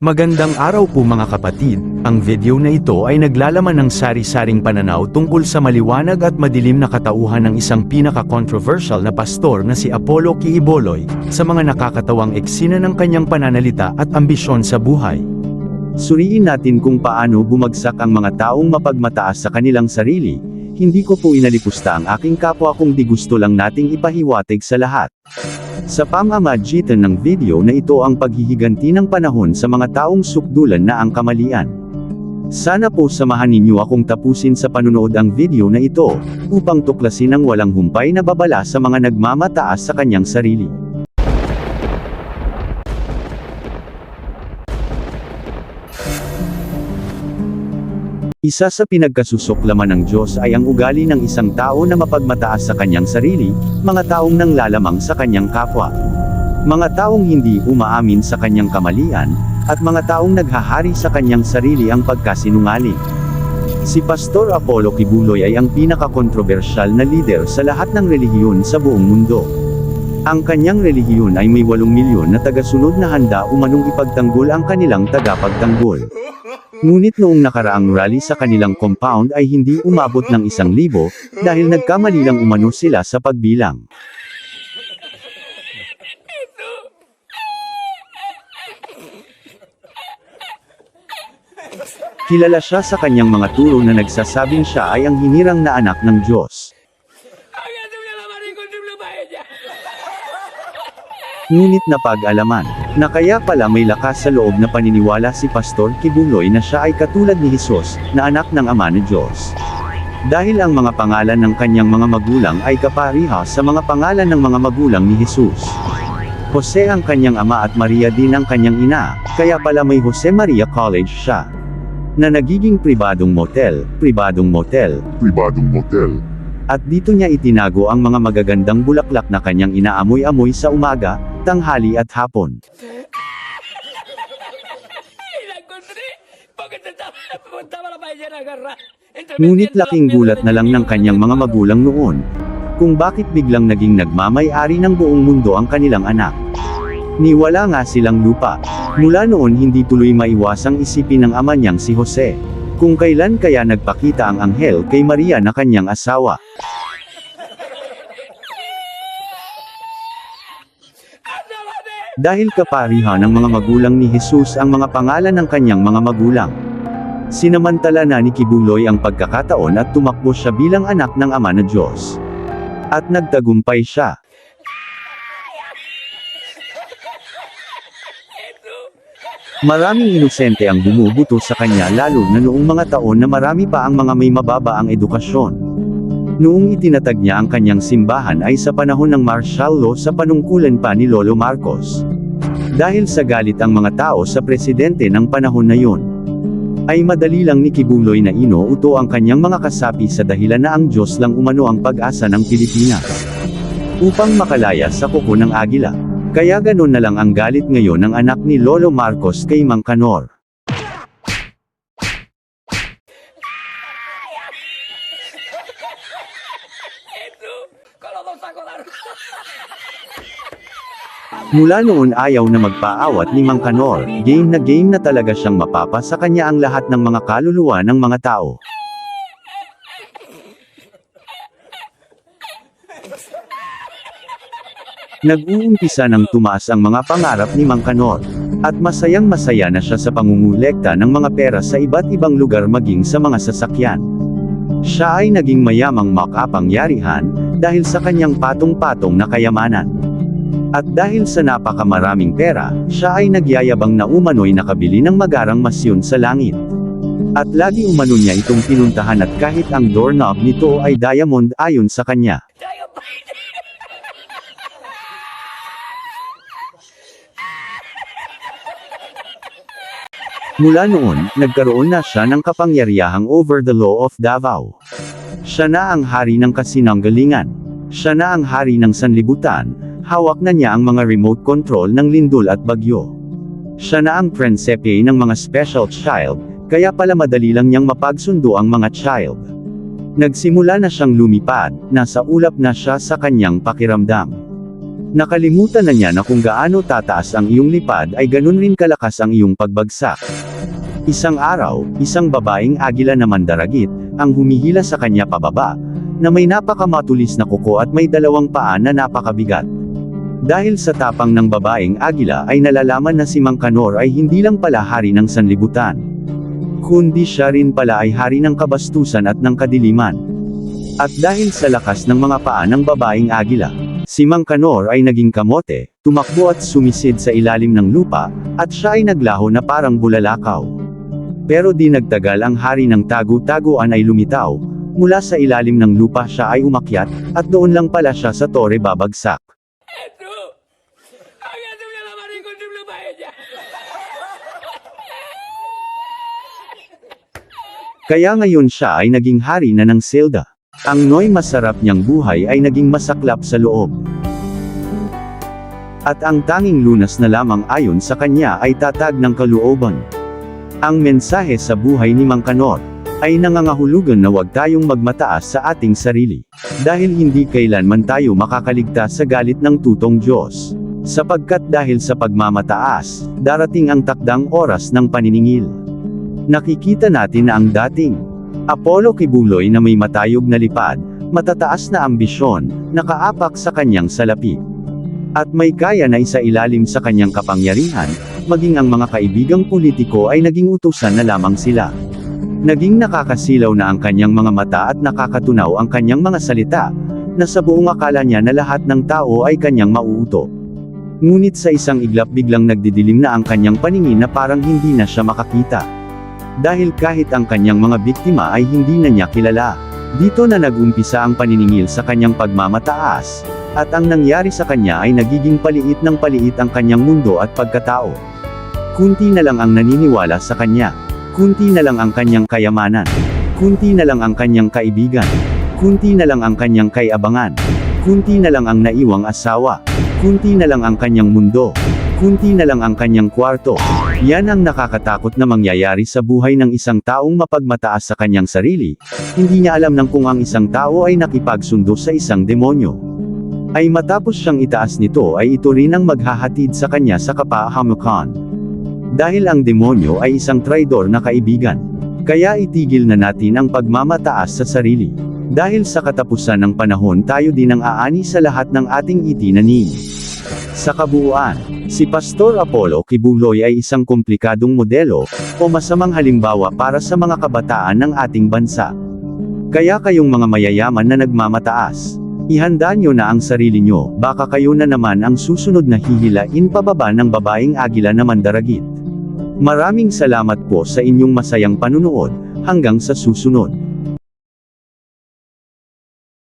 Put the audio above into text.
Magandang araw po mga kapatid, ang video na ito ay naglalaman ng sari-saring pananaw tungkol sa maliwanag at madilim na katauhan ng isang pinaka-controversial na pastor na si Apollo Kiiboloy, sa mga nakakatawang eksena ng kanyang pananalita at ambisyon sa buhay. Suriin natin kung paano bumagsak ang mga taong mapagmataas sa kanilang sarili, hindi ko po inalipusta ang aking kapwa kung di gusto lang nating ipahiwatig sa lahat. Sa pamamagitan ng video na ito ang paghihiganti ng panahon sa mga taong sukdulan na ang kamalian. Sana po samahan ninyo akong tapusin sa panunood ang video na ito, upang tuklasin ang walang humpay na babala sa mga nagmamataas sa kanyang sarili. Isa sa pinagkasusuklaman ng Diyos ay ang ugali ng isang tao na mapagmataas sa kanyang sarili, mga taong nanglalamang sa kanyang kapwa. Mga taong hindi umaamin sa kanyang kamalian, at mga taong naghahari sa kanyang sarili ang pagkasinungaling. Si Pastor Apollo Kibuloy ay ang pinakakontrobersyal na leader sa lahat ng relihiyon sa buong mundo. Ang kanyang relihiyon ay may 8 milyon na tagasunod na handa umanong ipagtanggol ang kanilang tagapagtanggol. Ngunit noong nakaraang rally sa kanilang compound ay hindi umabot ng isang libo, dahil nagkamali lang umano sila sa pagbilang. Kilala siya sa kanyang mga turo na nagsasabing siya ay ang hinirang na anak ng Diyos. Hanggang sa lamarin ko sa bahay niya. Ngunit napag-alaman, na kaya pala may lakas sa loob na paniniwala si Pastor Kibuloy na siya ay katulad ni Jesus, na anak ng Ama ni Diyos. Dahil ang mga pangalan ng kanyang mga magulang ay kapariha sa mga pangalan ng mga magulang ni Jesus. Jose ang kanyang ama at Maria din ang kanyang ina, kaya pala may Jose Maria College siya. Na nagiging pribadong motel, pribadong motel, pribadong motel, at dito niya itinago ang mga magagandang bulaklak na kanyang inaamoy-amoy sa umaga, tanghali at hapon. Ngunit laking gulat na lang ng kanyang mga magulang noon, kung bakit biglang naging nagmamay-ari ng buong mundo ang kanilang anak. Niwala nga silang lupa. Mula noon hindi tuloy maiwasang isipin ng ama niyang si Jose. Kung kailan kaya nagpakita ang anghel kay Maria na kanyang asawa. Dahil kapariha ng mga magulang ni Jesus ang mga pangalan ng kanyang mga magulang. Sinamantala na ni Kibuloy ang pagkakataon at tumakbo siya bilang anak ng Ama na Diyos. At nagtagumpay siya. Maraming inosente ang bumubuto sa kanya lalo na noong mga taon na marami pa ang mga may mababa ang edukasyon. Noong itinatag niya ang kanyang simbahan ay sa panahon ng martial law sa panungkulan pa ni Lolo Marcos. Dahil sa galit ang mga tao sa presidente ng panahon na yun, ay madali lang ni Kibuloy na inuuto ang kanyang mga kasapi sa dahilan na ang Diyos lang umano ang pag-asa ng Pilipinas. Upang makalaya sa kuko ng agila. Kaya ganun na lang ang galit ngayon ng anak ni Lolo Marcos kay Mang Kanor. Mula noon ayaw na magpaawat ni Mang Kanor, game na game na talaga siyang mapapa sa kanya ang lahat ng mga kaluluwa ng mga tao. Nag-uumpisa ng tumaas ang mga pangarap ni Mang Kanor. At masayang masaya na siya sa pangungulekta ng mga pera sa iba't ibang lugar maging sa mga sasakyan. Siya ay naging mayamang makapangyarihan, dahil sa kanyang patong-patong na kayamanan. At dahil sa napakamaraming pera, siya ay nagyayabang na umano'y nakabili ng magarang masyon sa langit. At lagi umano niya itong pinuntahan at kahit ang doorknob nito ay diamond ayon sa kanya. Traigo Mula noon, nagkaroon na siya ng kapangyarihang over the law of Davao. Siya na ang hari ng kasinanggalingan. Siya na ang hari ng sanlibutan, hawak na niya ang mga remote control ng lindol at bagyo. Siya na ang prinsipe ng mga special child, kaya pala madali lang niyang mapagsundo ang mga child. Nagsimula na siyang lumipad, nasa ulap na siya sa kanyang pakiramdam. Nakalimutan na niya na kung gaano tataas ang iyong lipad ay ganun rin kalakas ang iyong pagbagsak. Isang araw, isang babaeng agila na mandaragit, ang humihila sa kanya pababa, na may napakamatulis na kuko at may dalawang paa na napakabigat. Dahil sa tapang ng babaeng agila ay nalalaman na si Mang Kanor ay hindi lang pala hari ng sanlibutan. Kundi siya rin pala ay hari ng kabastusan at ng kadiliman. At dahil sa lakas ng mga paa ng babaeng agila, si Mang Kanor ay naging kamote, tumakbo at sumisid sa ilalim ng lupa, at siya ay naglaho na parang bulalakaw. Pero di nagtagal ang hari ng tagu-taguan ay lumitaw, mula sa ilalim ng lupa siya ay umakyat, at doon lang pala siya sa tore babagsak. Kaya ngayon siya ay naging hari na ng Zelda. Ang noy masarap niyang buhay ay naging masaklap sa loob. At ang tanging lunas na lamang ayon sa kanya ay tatag ng kalooban. Ang mensahe sa buhay ni Mang ay nangangahulugan na huwag tayong magmataas sa ating sarili. Dahil hindi kailanman tayo makakaligtas sa galit ng tutong Diyos. Sapagkat dahil sa pagmamataas, darating ang takdang oras ng paniningil. Nakikita natin na ang dating Apollo Kibuloy na may matayog na lipad, matataas na ambisyon, nakaapak sa kanyang salapi. At may kaya na isa ilalim sa kanyang kapangyarihan, maging ang mga kaibigang politiko ay naging utusan na lamang sila. Naging nakakasilaw na ang kanyang mga mata at nakakatunaw ang kanyang mga salita, na sa buong akala niya na lahat ng tao ay kanyang mauuto. Ngunit sa isang iglap biglang nagdidilim na ang kanyang paningin na parang hindi na siya makakita. Dahil kahit ang kanyang mga biktima ay hindi na niya kilala. Dito na nagumpisa ang paniningil sa kanyang pagmamataas, at ang nangyari sa kanya ay nagiging paliit ng paliit ang kanyang mundo at pagkatao. Kunti na lang ang naniniwala sa kanya. Kunti na lang ang kanyang kayamanan. Kunti na lang ang kanyang kaibigan. Kunti na lang ang kanyang kayabangan. Kunti na lang ang naiwang asawa. Kunti na lang ang kanyang mundo. Kunti na lang ang kanyang kwarto. Yan ang nakakatakot na mangyayari sa buhay ng isang taong mapagmataas sa kanyang sarili. Hindi niya alam ng kung ang isang tao ay nakipagsundo sa isang demonyo. Ay matapos siyang itaas nito ay ito rin ang maghahatid sa kanya sa kapahamukan. Dahil ang demonyo ay isang traidor na kaibigan. Kaya itigil na natin ang pagmamataas sa sarili. Dahil sa katapusan ng panahon tayo din ang aani sa lahat ng ating itinanim. Sa kabuuan, si Pastor Apollo Kibuloy ay isang komplikadong modelo, o masamang halimbawa para sa mga kabataan ng ating bansa. Kaya kayong mga mayayaman na nagmamataas, ihanda nyo na ang sarili nyo, baka kayo na naman ang susunod na hihilain pababa ng babaeng agila na mandaragit. Maraming salamat po sa inyong masayang panunood, hanggang sa susunod.